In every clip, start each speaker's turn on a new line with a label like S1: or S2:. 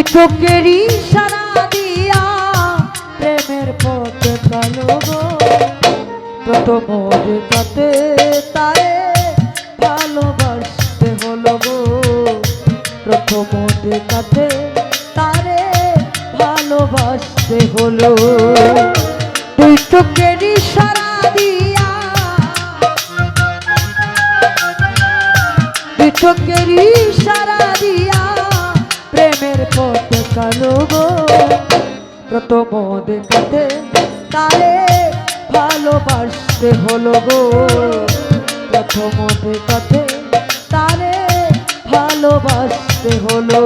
S1: দুই চোখেরই সারা দিয়া প্রেমের পথ কালো গো। প্রথম দেখাতে তারে ভালোবাসতে হলো গো। প্রথম দেখাতে তারে ভালোবাসতে হলো। দুই চোখেরই সারা চোখেরই সারা দিয়া প্রথম খেতে তারে ভালোবাসতে হলো গো। প্রথম দেখাতে তারে ভালোবাসতে হলো।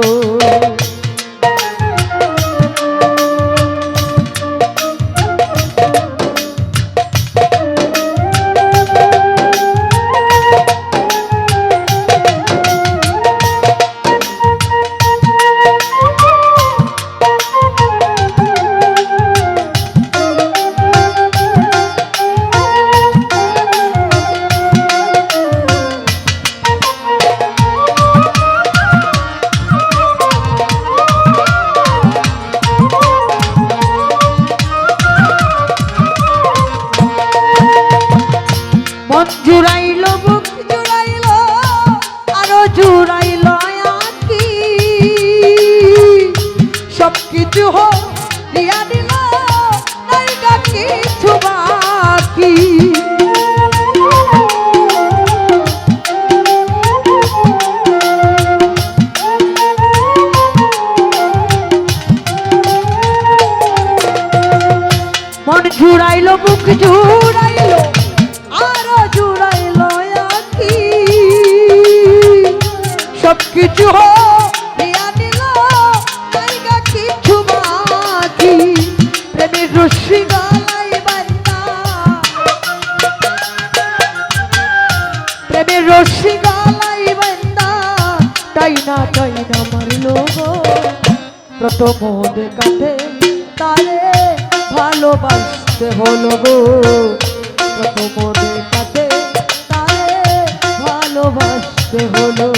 S1: কিছু হো দিয়া দিল নাইকা কিছু বাকি। মন জুড়াইল বুক জুড়াইল, আরও জুড়াইল আকি সব কিছু দিয়া রশ্মি গলাই বান্দা প্রেমের রশ্মি গলাই বান্দা তাই না তাই না মারল প্রথম দেখাতে তারে ভালোবাসতে হলো গো। প্রথম দেখাতে তারে ভালোবাসতে হলো।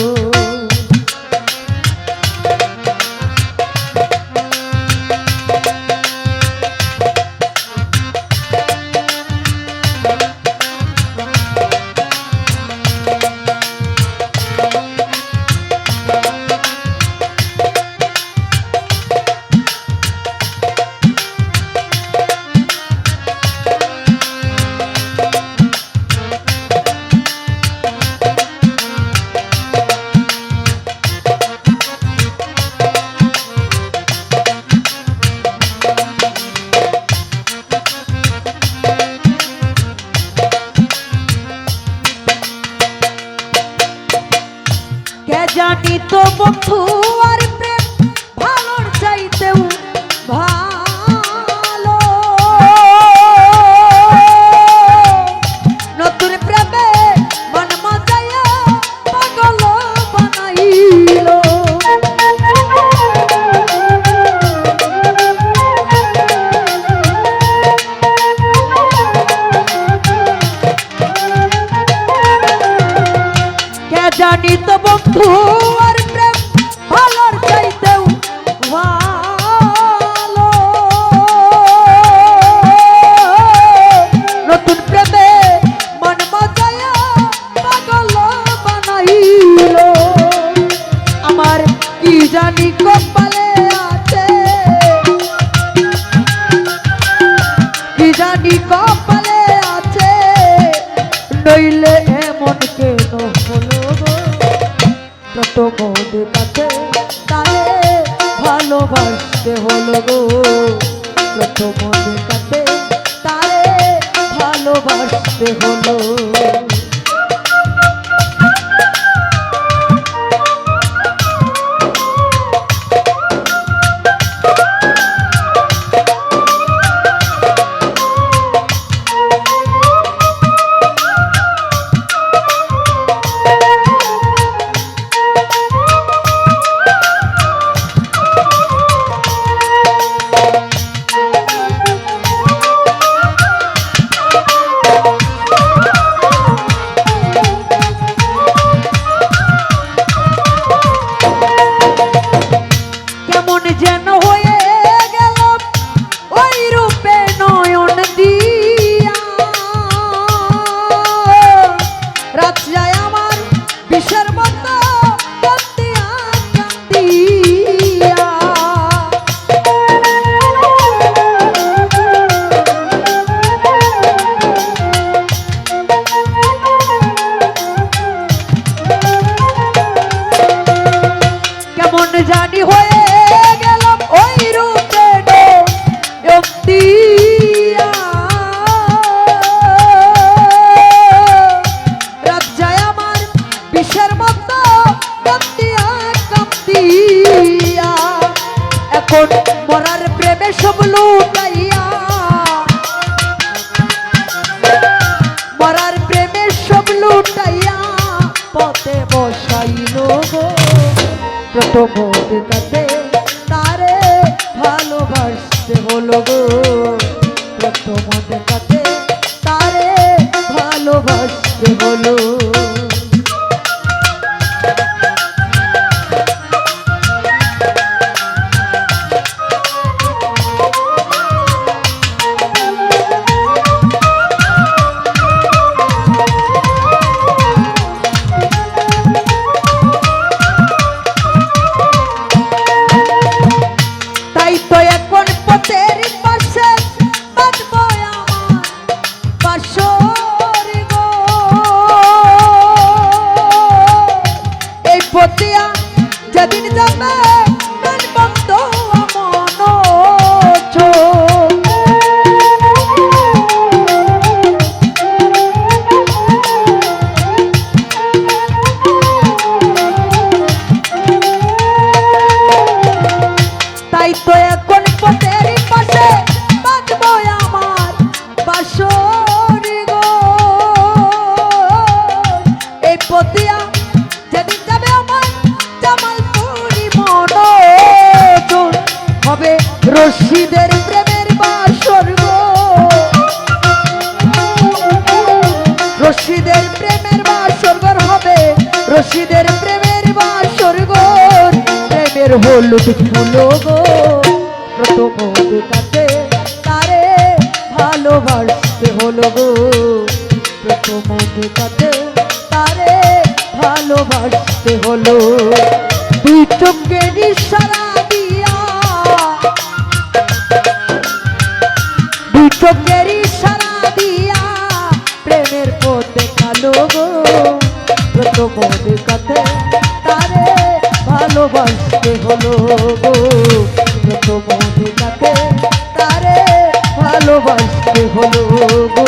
S1: তো বন্ধু জানি তো বন্ধু আর প্রেম, ভালোর চাইতেও ভালো। নতুন প্রেমে মন মজায়া পাগল বানাইল। আমার কি জানি কপালে আছে? কি জানি কপালে আছে? নইলে প্রথম কাছে তাহলে ভালোবাসতে হলো গো। প্রথম এখন মরার প্রেমে সব লুটাইয়া মরার প্রেমে সব লুটাইয়া পথে বসাইল প্রথম তাতে তারে ভালোবাসতে হলো গো। তাই তো এখন পথের পাশে আমার বাসর গো। এই পতিয়া যেদিন যাবে আমার জামালপুরি মন হবে রশিদের প্রেমের বাসর গো। রশিদের প্রেমের বাসরগর হবে, রশিদের প্রেমের বাসরগর প্রেমের হলুদ ফুলো গো। তারে ভালোবাসতে হলো গো। প্রথম তারে ভালোবাসতে হলো। দুই চোখের ইশারা হলো গো